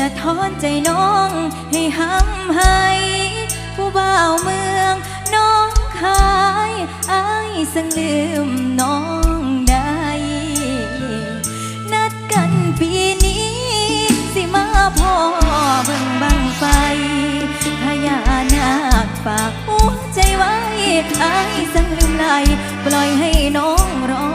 ชายส่องสะทอนใจน้องให้ห้ำให้ ผู้บ่าวเมืองน้องคายอายสังลืมน้องได้ นัดกันปีนี้สิมาพ่อเบิ่งบังไฟพญานาคฝากหัวใจไว้อายสังลืมไหลปล่อยให้น้องรอ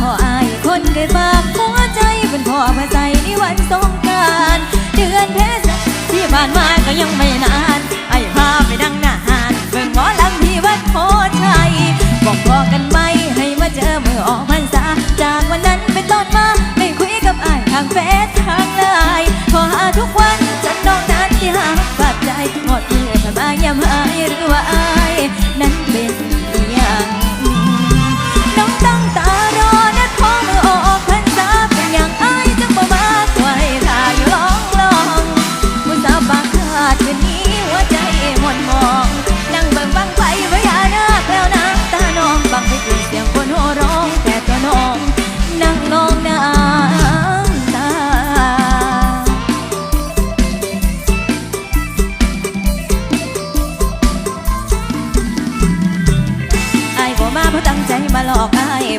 พ่ออายคนเคยฝากหัวใจเป็นพ่อพระใจในวันสงกรารเดือนเพชรที่ผ่านมาก็ยังไม่นานไอ้พาไปดังหน้าหานเบิ่งหมอลำที่วัดโพชัยบอกพอกันไหมให้มาเจอเมื่อออกพรรษาจากวันนั้นเป็นต้นมาไม่คุยกับอายทางเฟ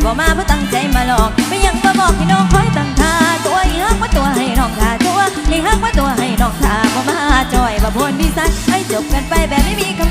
บ่มาเพื่อตั้งใจมาหลอกไม่ยังมาบอกให้น้องคอยตั้งท่าตัวให้ฮักว่าตัวให้น้องท่าตัวให้ฮักว่าตัวให้น้องท่าบ่มาจอยบ่พ้นพิสัยให้จบกันไปแบบไม่มีค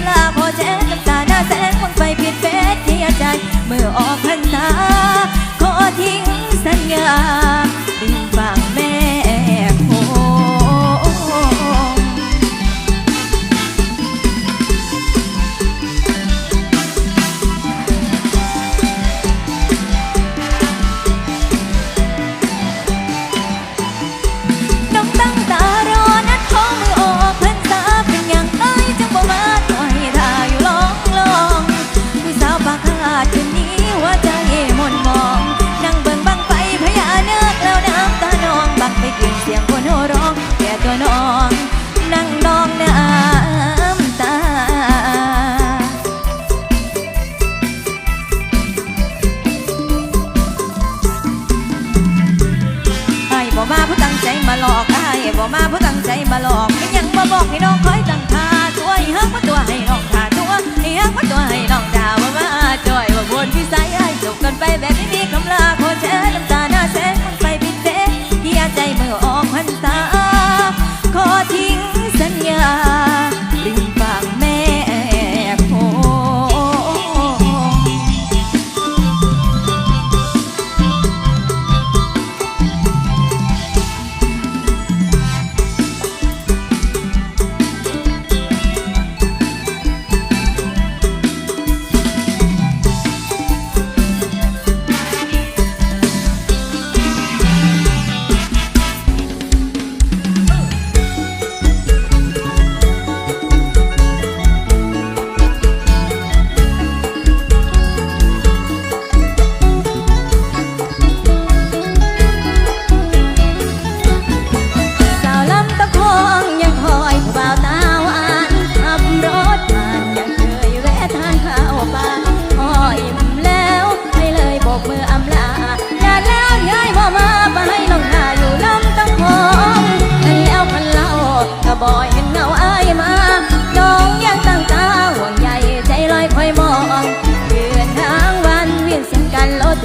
มาผู้ตั้งใจมาหลอกไอ้บ่มาผู้ตั้งใจมาหลอกไม่ยังมาบอกให้น้องคอยตั้งท่าตัวยห้ฮักว่าตัวให้น้องท่าตัวให้ฮักว่าตัวให้น้องท่าว่ามาจ่อยว่าบนพิสัยไอ้จบกันไปแบบนี้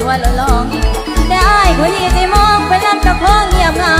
ตัวละลองแต่ผู้หญิงที่มองไปนั่นก็คงเงียบเหงา